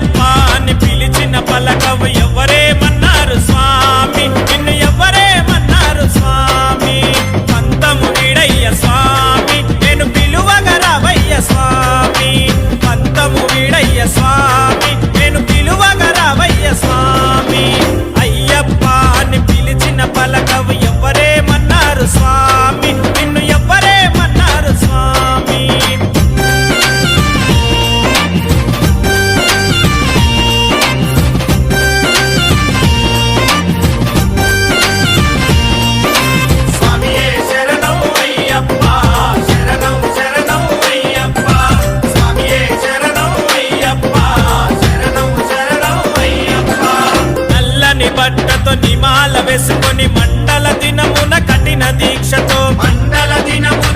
Yappa దీక్షతో నిమాల వేసుకొని మండల దినమున కఠిన దీక్షతో మండల దినము